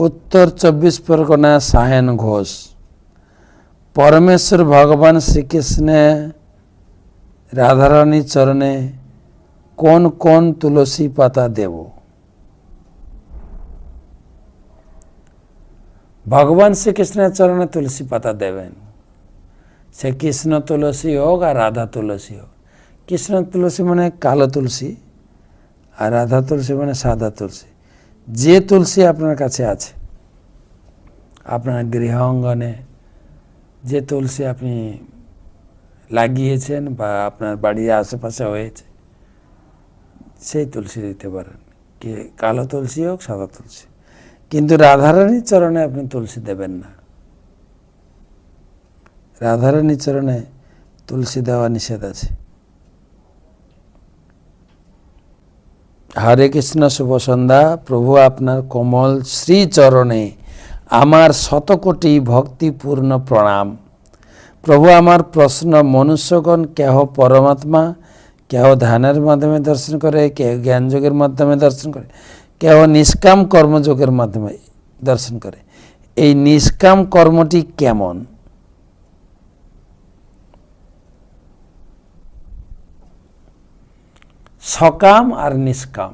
উত্তর চব্বিশ পরগনা সাহেন ঘোষ পরমেশ্বর ভগবান শ্রীকৃষ্ণে রাধারানী চরণে কোন কোন তুলসী পাতা দেব ভগবান শ্রীকৃষ্ণের চরণে তুলসী পাতা দেবেন সে কৃষ্ণ তুলসী হোক আর রাধা তুলসী হোক কৃষ্ণ তুলসী মানে কালো তুলসী আর রাধা তুলসী মানে সাদা তুলসী যে তুলসী আপনার কাছে আছে, আপনার গৃহ অঙ্গনে যে তুলসী আপনি লাগিয়েছেন বা আপনার বাড়ির আশেপাশে হয়েছে, সেই তুলসী দিতে পারেন। কি কালো তুলসী হোক, সাদা তুলসী। কিন্তু রাধারানীর চরণে আপনি তুলসী দেবেন না। রাধারানীর চরণে তুলসী দেওয়া নিষেধ আছে। হরে কৃষ্ণ, শুভ সন্ধ্যা। প্রভু আপনার কোমল শ্রীচরণে আমার শতকোটি ভক্তিপূর্ণ প্রণাম। প্রভু আমার প্রশ্ন, মনুষ্যগণ, কেহ পরমাত্মা? কেহ ধ্যানের মাধ্যমে দর্শন করে? কেহ জ্ঞানযোগের মাধ্যমে দর্শন করে? কেহ নিষ্কাম কর্মযোগের মাধ্যমে দর্শন করে? এই নিষ্কাম কর্মটি কেমন? সকাম আর নিষ্কাম।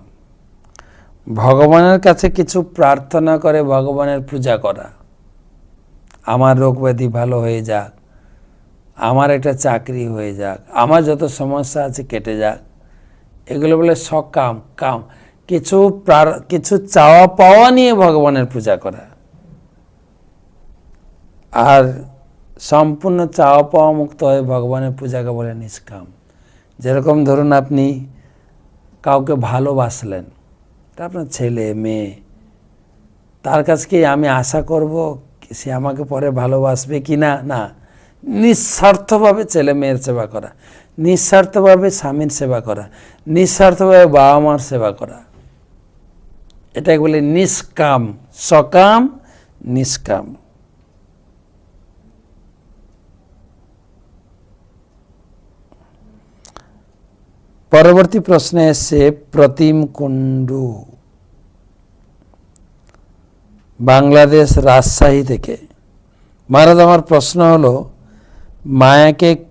ভগবানের কাছে কিছু প্রার্থনা করে ভগবানের পূজা করা। আমার রোগ ব্যাধি ভালো হয়ে যাক, আমার একটা চাকরি হয়ে যাক, আমার যত সমস্যা আছে কেটে যাক। এগুলো বলে সকাম কাম কিছু কিছু চাওয়া পাওয়া নিয়ে ভগবানের পূজা করা। আর সম্পূর্ণ চাওয়া পাওয়া মুক্ত হয়ে ভগবানের পূজাকে বলে নিষ্কাম। যেরকম ধরুন আপনি কাউকে ভালোবাসলেন তা আপনার ছেলে, মেয়ে, তার কাছকে আমি আশা করব সে আমাকে পরে ভালোবাসবে কি না? না। নিঃস্বার্থভাবে ছেলে মেয়ের সেবা করা, নিঃস্বার্থভাবে স্বামীর সেবা করা, নিঃস্বার্থভাবে বাবা মার সেবা করা। এটাকে বলে নিষ্কাম, সকাম, নিষ্কাম। পরবর্তী প্রশ্নে এসছে প্রতিম কুণ্ডু। বাংলাদেশ রাজশাহী থেকে। মহারাজ, আমার প্রশ্ন হলো, মায়াকে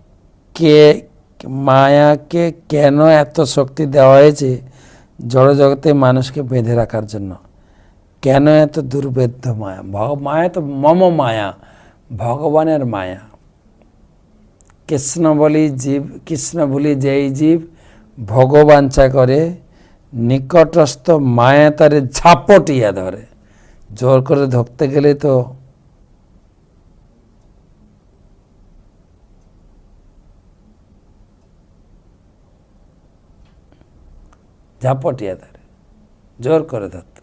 কে, মায়াকে কেন এত শক্তি দেওয়া হয়েছে জড়জগতে মানুষকে বেঁধে রাখার জন্য? কেন এত দুর্বেদ্য মায়া? ভগ- মায়া তো মম মায়া, ভগবানের মায়া। কৃষ্ণ বলি জীব, কৃষ্ণ বলি যেই জীব ভগবাঞ্ছা করে নিকটস্থ মায়া তারে ঝাপটিয়া ধরে। জোর করে ধরতে গেলে তো ঝাপটিয়া ধরে, জোর করে ধরত।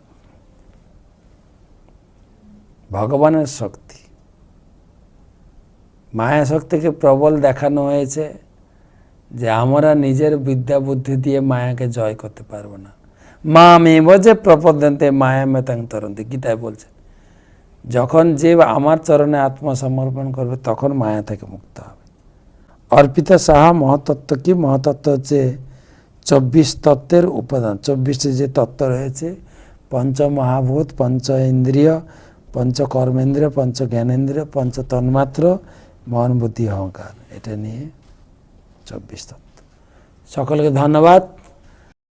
ভগবানের শক্তি। মায়া শক্তিকে প্রবল দেখানো হয়েছে। যে আমরা নিজের বিদ্যা বুদ্ধি দিয়ে মায়াকে জয় করতে পারব না। মা মেব যে প্রপদন্তে মায়া মেতাং তরন্তে, গীতায় বলছেন যখন যে আমার চরণে আত্মসমর্পণ করবে, তখন মায়া থেকে মুক্ত হবে। অর্পিতা সাহা মহাতত্ত্ব কি? মহাতত্ত্ব হচ্ছে চব্বিশ তত্ত্বের উপাদান। চব্বিশটি যে তত্ত্ব রয়েছে পঞ্চ মহাভূত পঞ্চ ইন্দ্রিয় পঞ্চ কর্মেন্দ্রিয় পঞ্চ জ্ঞানেন্দ্রিয় পঞ্চ তন্মাত্র মন বুদ্ধি অহংকার। এটা নিয়ে চব্বিশ তত্ত্ব সকলকে ধন্যবাদ